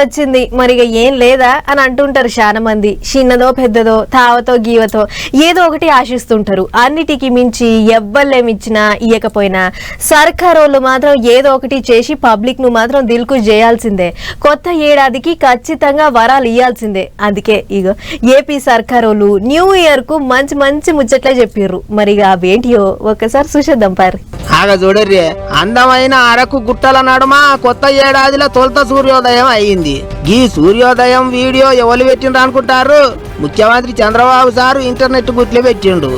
వచ్చింది. మరి ఏం లేదా అని అంటుంటారు చాలా మంది చిన్నదో పెద్దదో తావతో గీవతో ఏదో ఒకటి ఆశిస్తుంటారు. అన్నిటికి మించి ఎవ్వలేమిచ్చినా ఇయ్యకపోయినా సర్కార్ వాళ్ళు మాత్రం ఏదో ఒకటి చేసి పబ్లిక్ను మాత్రం దిల్కు చేయాల్సిందే. కొత్త ఏడాదికి ఖచ్చితంగా వరాలు ఇవ్వాల్సిందే అందుకే ఇగో ఏపీ సర్కార్ వాళ్ళు న్యూ ఇయర్కు మంచి మంచి ముచ్చట్లే చెప్పిర్రు. మరి అవేంటియో ఒక్కసారి చూసేద్దాం పారి. ఆగ చూడర్రి అందమైన అరకు గుట్టల నడుమ కొత్త ఏడాదిలో తొలుత సూర్యోదయం అయ్యింది ఈ సూర్యోదయం వీడియో ఎవరు పెట్టిండ్రు అనుకుంటారు? ముఖ్యమంత్రి చంద్రబాబు సారు ఇంటర్నెట్ గుట్లు పెట్టిండు.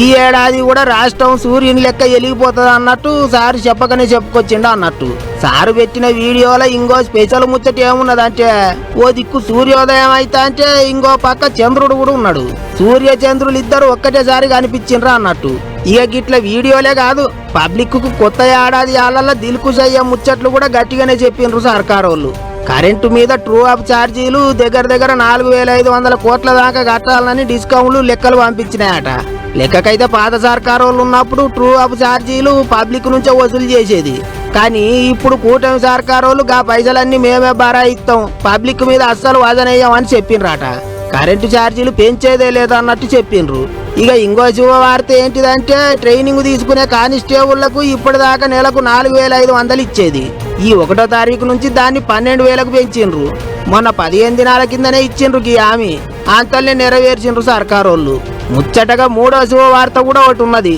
ఈ ఏడాది కూడా రాష్ట్రం సూర్యుని లెక్క ఎలిగిపోతుంది అన్నట్టు సారు చెప్పకనే చెప్పుకొచ్చిండు అన్నట్టు. సారు పెట్టిన వీడియోలో ఇంకో స్పెషల్ ముచ్చట ఏమున్నదంటే ఓ దిక్కు సూర్యోదయం అయితే అంటే ఇంకో పక్క చంద్రుడు కూడా ఉన్నాడు. సూర్య చంద్రులు ఇద్దరు ఒక్కటేసారి కనిపించిండ్రు అన్నట్టు. ఇక గిట్ల వీడియోలే కాదు పబ్లిక్కు కొత్త ఏడాది ఆళ్ళల్లో అయ్యే ముచ్చట్లు కూడా గట్టిగానే చెప్పిండ్రు సర్కారోళ్ళు. వాళ్ళు కరెంటు మీద ట్రూ అప్ ఛార్జీలు దగ్గర దగ్గర నాలుగు వేల ఐదు వందల కోట్ల దాకా కట్టాలని డిస్కౌంట్లు లెక్కలు పంపించినాయట. లెక్కకైతే పాత సర్కార్ వాళ్ళు ఉన్నప్పుడు ట్రూ అప్ ఛార్జీలు పబ్లిక్ నుంచే వసూలు చేసేది. కానీ ఇప్పుడు కూటమి సర్కార్ వాళ్ళు గా పైసలన్నీ మేమే బారా ఇస్తాం పబ్లిక్ మీద అస్సలు వదనయ్యామని చెప్పిండ్రట. కరెంటు ఛార్జీలు పెంచేదే లేదన్నట్టు చెప్పిండ్రు. ఇక ఇంకో శుభవార్త ఏంటిదంటే ట్రైనింగ్ తీసుకునే కానిస్టేబుళ్ళకు ఇప్పటిదాకా నెలకు నాలుగు వేల ఐదు వందలు ఇచ్చేది. ఈ ఒకటో తారీఖు నుంచి దాన్ని పన్నెండు వేలకు పెంచిండ్రు. మొన్న పదిహేను దినాల కిందనే ఇచ్చిండ్రు ఈ హామీ. అంతల్ని నెరవేర్చిండ్రు సర్కారోళ్ళు. ముచ్చటగా మూడో శుభవార్త కూడా ఒకటి ఉన్నది.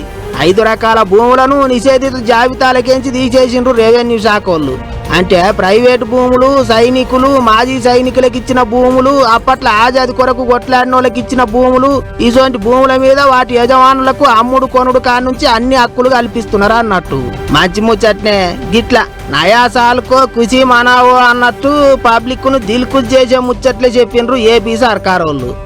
ఐదు రకాల భూములను నిషేధిత జాబితాలకేంచి తీసేసిండ్రు రెవెన్యూ శాఖ వాళ్ళు అంటే ప్రైవేట్ భూములు సైనికులు మాజీ సైనికులకు ఇచ్చిన భూములు అప్పట్లో ఆజాది కొరకు కొట్లాడిన వాళ్ళకి ఇచ్చిన భూములు ఇటువంటి భూముల మీద వాటి యజమానులకు అమ్ముడు కొనుడు కాడ నుంచి అన్ని హక్కులు కల్పిస్తున్నారు అన్నట్టు. మంచి ముచ్చట్నే. గిట్లా నయాసాలకో కుసి మనావో అన్నట్టు పబ్లిక్ను దిల్కుజ్ చేసే ముచ్చట్లే చెప్పిండ్రు ఏపీ సర్కారోళ్ళు. వాళ్ళు